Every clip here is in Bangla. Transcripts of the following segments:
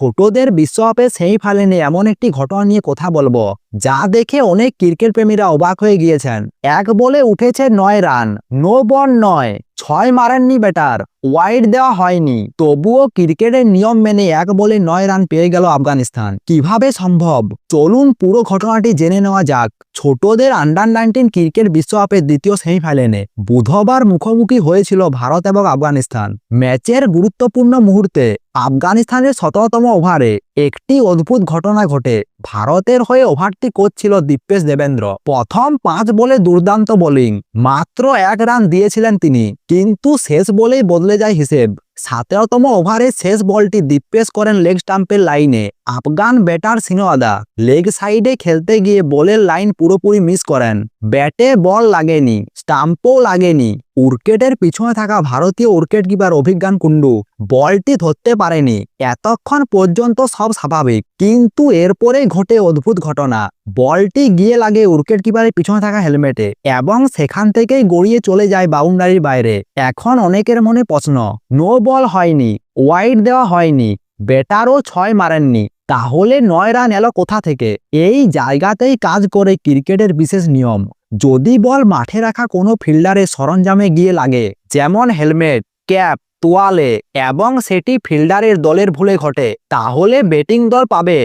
ছোটদের বিশ্বকাপে সেমিফাইনালে এমন একটি ঘটনা নিয়ে কথা বলব, যা দেখে অনেক ক্রিকেট প্রেমীরা অবাক হয়ে গিয়েছেন। এক বলে উঠেছে নয় রান নো বল নয়। ছয় মারেননি ব্যাটার ওয়াইড দেওয়া হয়নি। তবুও ক্রিকেটের নিয়ম মেনে এক বলে নয় রান পেয়ে গেল আফগানিস্তান। কীভাবে সম্ভব? চলুন পুরো ঘটনাটি জেনে নেওয়া যাক। ছোটদের আন্ডার নাইনটিন ক্রিকেট বিশ্বকাপের দ্বিতীয় সেমিফাইনালে বুধবার মুখোমুখি হয়েছিল ভারত এবং আফগানিস্তান। ম্যাচের গুরুত্বপূর্ণ মুহূর্তে আফগানিস্তানের সতেরোতম ওভারে একটি অদ্ভুত ঘটনা ঘটে। ভারতের হয়ে ওভারটি করছিল দীপেশ দেবেন্দ্র। প্রথম পাঁচ বলে দুর্দান্ত বোলিং। মাত্র এক রান দিয়েছিলেন তিনি। কিন্তু শেষ বলেই বদলে যায় হিসেব। সতেরোতম ওভারে শেষ বলটি দীপেশ করেন লেগ স্টাম্পের লাইনে। আফগান ব্যাটার সিনোয়াদা লেগ সাইডে খেলতে গিয়ে বলের লাইন পুরোপুরি মিস করেন। ব্যাটে বল লাগেনি, স্টাম্পও লাগেনি। উইকেটের পিছনে থাকা ভারতীয় উইকেট কিপার অভিজ্ঞান কুণ্ডু বলটি ধরতে পারেনি। এতক্ষণ পর্যন্ত সব স্বাভাবিক, কিন্তু এরপরেই ঘটে অদ্ভুত ঘটনা। বলটি গিয়ে লাগে উইকেট কিপারের পিছনে থাকা হেলমেটে এবং সেখান থেকেই গড়িয়ে চলে যায় বাউন্ডারির বাইরে। এখন অনেকের মনে প্রশ্ন, নো বল হয়নি ওয়াইড দেওয়া হয়নি ব্যাটারও ছয় মারেননি। তাহলে নয় রান এলো কোথা থেকে? এই জায়গাতেই কাজ করে ক্রিকেটের বিশেষ নিয়ম। যদি বল মাঠে রাখা কোনো ফিল্ডারের সরঞ্জামে গিয়ে লাগে, যেমন হেলমেট, ক্যাপ, তোয়ালে এবং সেটি ফিল্ডারের দলের ভুলে ঘটে, তাহলে ব্যাটিং দল পাবে।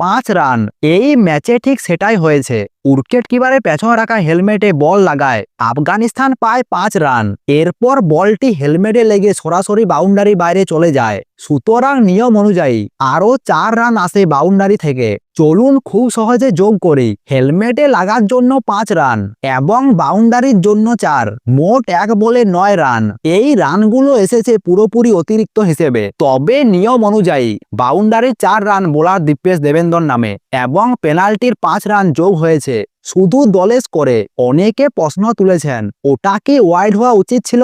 পাঁচ রান। এই ম্যাচে ঠিক সেটাই হয়েছে। উইকেট কিপারের পেছনে রাখা হেলমেটে বল লাগায়। আফগানিস্তান পায় পাঁচ রান। এরপর বলটি হেলমেটে লেগে সরাসরি বাউন্ডারি বাইরে চলে যায়। সুতরাং নিয়ম অনুযায়ী আরও চার রান আসে বাউন্ডারি থেকে। চলুন খুব সহজে যোগ করি। হেলমেটে লাগার জন্য পাঁচ রান এবং বাউন্ডারির জন্য চার। মোট এক বলে নয় রান। এই রানগুলো এসেছে পুরোপুরি অতিরিক্ত হিসেবে। তবে নিয়ম অনুযায়ী বাউন্ডারির চার রান বোলার দীপেশ দেবেন্দর নামে এবং পেনাল্টির পাঁচ রান যোগ হয়েছে। শুধু দলে করে অনেকে প্রশ্ন তুলেছেন, ওটা কি ওয়াইড হওয়া উচিত ছিল?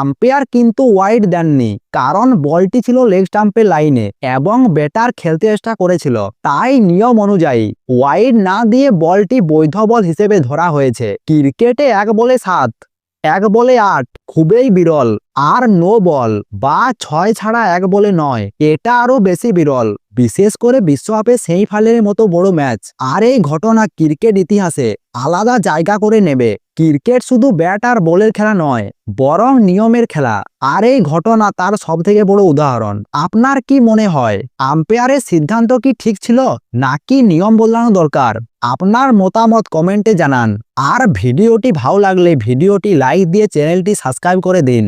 আম্পায়ার কিন্তু ওয়াইড দেননি, কারণ বলটি ছিল লেগ স্টাম্পের লাইনে এবং ব্যাটার খেলতে চেষ্টা করেছিল। তাই নিয়ম অনুযায়ী ওয়াইড না দিয়ে বলটি বৈধ বল হিসেবে ধরা হয়েছে। ক্রিকেটে এক বলে সাত, এক বলে আট খুবই বিরল, আর নো বল বা ছয় ছাড়া এক বলে নয়। এটা আরও বেশি বিরল। বিশেষ করে বিশ্বকাপে সেই সেমিফাইনালের মতো বড় ম্যাচ। আর এই ঘটনা ক্রিকেট ইতিহাসে আলাদা জায়গা করে নেবে। ক্রিকেট শুধু ব্যাট আর বলের খেলা নয়, বরং নিয়মের খেলা। আর এই ঘটনা তার সব থেকে বড় উদাহরণ। আপনার কি মনে হয়, আম্পায়ারের সিদ্ধান্ত কি ঠিক ছিল, নাকি নিয়ম বদলানো দরকার? আপনার মতামত কমেন্টে জানান। আর ভিডিওটি ভালো লাগলে ভিডিওটি লাইক দিয়ে চ্যানেলটি সাবস্ক্রাইব করে দিন।